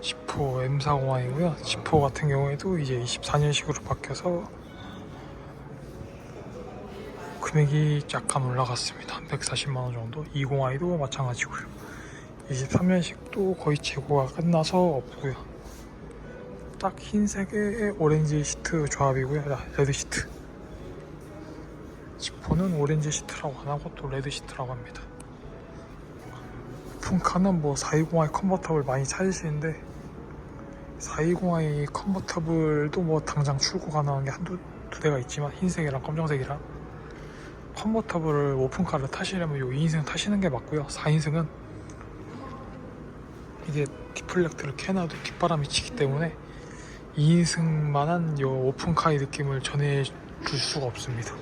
지포 M40i고요. 지포 같은 경우에도 이제 24년식으로 바뀌어서 금액이 약간 올라갔습니다. 한 140만 원 정도. 20i도 마찬가지고요. 23년식도 거의 재고가 끝나서 없고요. 딱 흰색의 오렌지 시트 조합이고요. 아, 레드 시트. 지포는 오렌지 시트라고 안 하고 또 레드 시트라고 합니다. 오픈카는 뭐 420i 컨버터블 많이 찾으시는데 420i 컨버터블도 뭐 당장 출고 가능한 게 한두 두 대가 있지만 흰색이랑 검정색이랑 컨버터블을 오픈카를 타시려면 요 2인승 타시는 게 맞고요. 4인승은 이게 디플렉트를 켜놔도 뒷바람이 치기 때문에 2인승만한 요 오픈카의 느낌을 전해줄 수가 없습니다.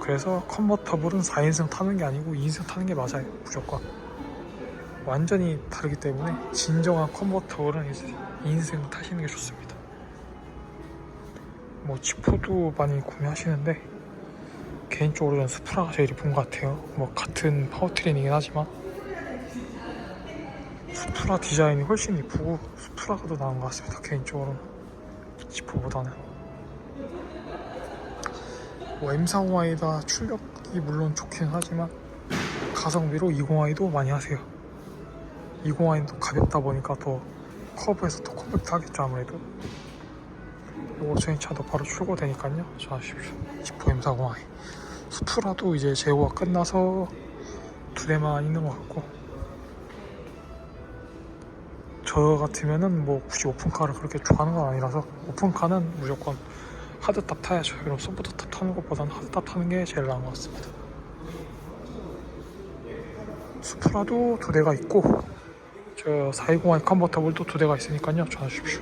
그래서 컨버터블은 4인승 타는 게 아니고 2인승 타는 게 맞아요. 무조건 완전히 다르기 때문에 진정한 컨버터블은 이제 2인승 타시는 게 좋습니다. 뭐 지포도 많이 구매하시는데 개인적으로 는 스프라가 제일 이쁜 것 같아요. 뭐 같은 파워트레인이긴 하지만 스프라 디자인이 훨씬 이쁘고 스프라가 더 나은 것 같습니다 개인적으로 지포보다는. 뭐 M40i다 출력이 물론 좋긴 하지만 가성비로 20i도 많이 하세요 20i도 가볍다 보니까 더 커브에서 더 컴팩트 하겠죠 아무래도. 저희 차도 바로 출고되니까요. 좋아하십시오. 지포 M40i 스프라도 이제 제고가 끝나서 두 대만 있는 것 같고. 저 같으면은 뭐 굳이 오픈카를 그렇게 좋아하는 건 아니라서 오픈카는 무조건 하드탑 타야죠. 그럼 소프트탑 타는 것보다는 하드탑 타는 게 제일 나은 것 같습니다. 수프라도 두 대가 있고 저 420i 컨버터블도 두 대가 있으니까요. 전화 주십시오